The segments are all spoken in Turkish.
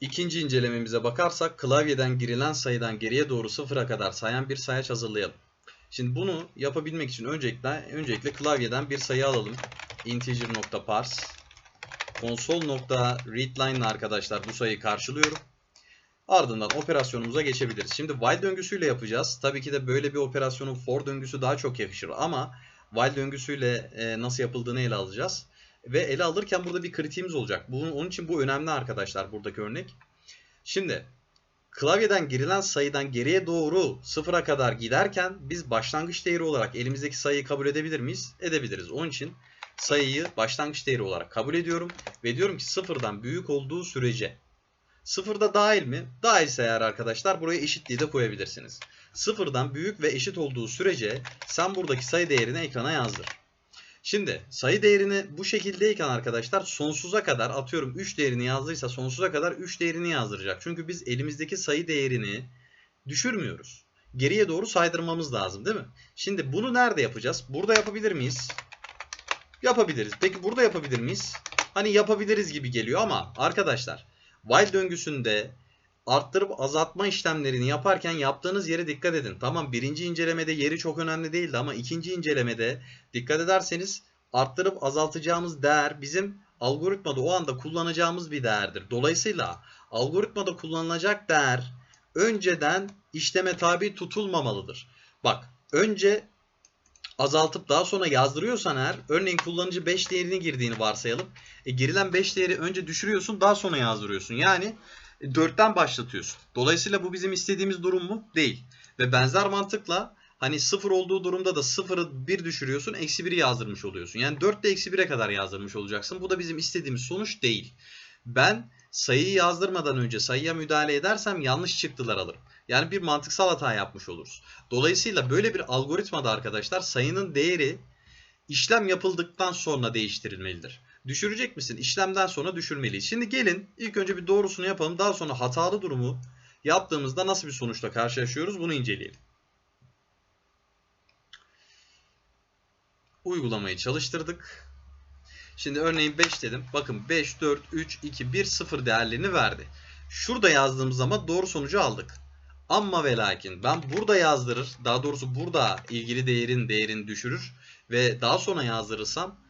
İkinci incelememize bakarsak klavyeden girilen sayıdan geriye doğru sıfıra kadar sayan bir sayaç hazırlayalım. Şimdi bunu yapabilmek için öncelikle öncelikle klavyeden bir sayı alalım. integer.parse console.readline arkadaşlar bu sayıyı karşılıyorum. Ardından operasyonumuza geçebiliriz. Şimdi while döngüsüyle yapacağız. Tabii ki de böyle bir operasyonun for döngüsü daha çok yakışır ama while döngüsüyle e, nasıl yapıldığını ele alacağız. Ve ele alırken burada bir kritiğimiz olacak. Bunun, onun için bu önemli arkadaşlar buradaki örnek. Şimdi klavyeden girilen sayıdan geriye doğru sıfıra kadar giderken biz başlangıç değeri olarak elimizdeki sayıyı kabul edebilir miyiz? Edebiliriz. Onun için sayıyı başlangıç değeri olarak kabul ediyorum. Ve diyorum ki sıfırdan büyük olduğu sürece Sıfırda dahil mi? Dahilse eğer arkadaşlar buraya eşitliği de koyabilirsiniz. Sıfırdan büyük ve eşit olduğu sürece sen buradaki sayı değerini ekrana yazdır. Şimdi sayı değerini bu şekildeyken arkadaşlar sonsuza kadar atıyorum 3 değerini yazdıysa sonsuza kadar 3 değerini yazdıracak. Çünkü biz elimizdeki sayı değerini düşürmüyoruz. Geriye doğru saydırmamız lazım değil mi? Şimdi bunu nerede yapacağız? Burada yapabilir miyiz? Yapabiliriz. Peki burada yapabilir miyiz? Hani yapabiliriz gibi geliyor ama arkadaşlar while döngüsünde arttırıp azaltma işlemlerini yaparken yaptığınız yere dikkat edin. Tamam birinci incelemede yeri çok önemli değildi ama ikinci incelemede dikkat ederseniz arttırıp azaltacağımız değer bizim algoritmada o anda kullanacağımız bir değerdir. Dolayısıyla algoritmada kullanılacak değer önceden işleme tabi tutulmamalıdır. Bak önce azaltıp daha sonra yazdırıyorsan eğer örneğin kullanıcı 5 değerini girdiğini varsayalım. E, girilen 5 değeri önce düşürüyorsun daha sonra yazdırıyorsun. Yani 4'ten başlatıyorsun. Dolayısıyla bu bizim istediğimiz durum mu? Değil. Ve benzer mantıkla hani 0 olduğu durumda da 0'ı 1 düşürüyorsun. Eksi 1'i yazdırmış oluyorsun. Yani 4'te eksi 1'e kadar yazdırmış olacaksın. Bu da bizim istediğimiz sonuç değil. Ben sayıyı yazdırmadan önce sayıya müdahale edersem yanlış çıktılar alırım. Yani bir mantıksal hata yapmış oluruz. Dolayısıyla böyle bir algoritmada arkadaşlar sayının değeri işlem yapıldıktan sonra değiştirilmelidir. Düşürecek misin? İşlemden sonra düşürmeliyiz. Şimdi gelin ilk önce bir doğrusunu yapalım. Daha sonra hatalı durumu yaptığımızda nasıl bir sonuçla karşılaşıyoruz bunu inceleyelim. Uygulamayı çalıştırdık. Şimdi örneğin 5 dedim. Bakın 5, 4, 3, 2, 1, 0 değerlerini verdi. Şurada yazdığımız zaman doğru sonucu aldık. Ama ve lakin ben burada yazdırır, daha doğrusu burada ilgili değerin değerini düşürür ve daha sonra yazdırırsam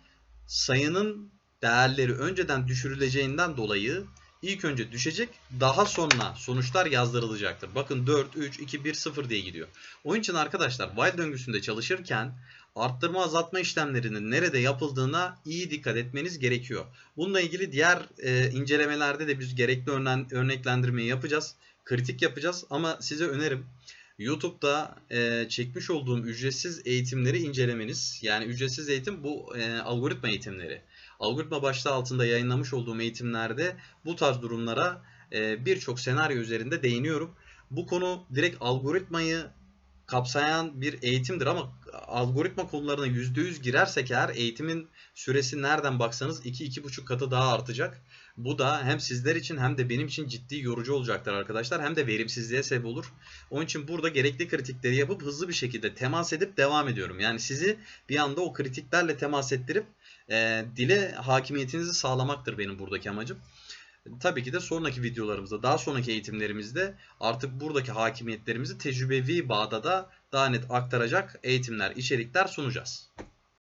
sayının değerleri önceden düşürüleceğinden dolayı ilk önce düşecek daha sonra sonuçlar yazdırılacaktır. Bakın 4, 3, 2, 1, 0 diye gidiyor. Onun için arkadaşlar while döngüsünde çalışırken arttırma azaltma işlemlerinin nerede yapıldığına iyi dikkat etmeniz gerekiyor. Bununla ilgili diğer e, incelemelerde de biz gerekli örneklendirmeyi yapacağız. Kritik yapacağız ama size önerim YouTube'da e, çekmiş olduğum ücretsiz eğitimleri incelemeniz. Yani ücretsiz eğitim bu e, algoritma eğitimleri. Algoritma başlığı altında yayınlamış olduğum eğitimlerde bu tarz durumlara e, birçok senaryo üzerinde değiniyorum. Bu konu direkt algoritmayı kapsayan bir eğitimdir ama algoritma konularına %100 girersek eğer eğitimin süresi nereden baksanız 2-2,5 katı daha artacak. Bu da hem sizler için hem de benim için ciddi yorucu olacaktır arkadaşlar. Hem de verimsizliğe sebep olur. Onun için burada gerekli kritikleri yapıp hızlı bir şekilde temas edip devam ediyorum. Yani sizi bir anda o kritiklerle temas ettirip e, dile hakimiyetinizi sağlamaktır benim buradaki amacım. Tabii ki de sonraki videolarımızda, daha sonraki eğitimlerimizde artık buradaki hakimiyetlerimizi tecrübevi bağda da daha net aktaracak eğitimler, içerikler sunacağız.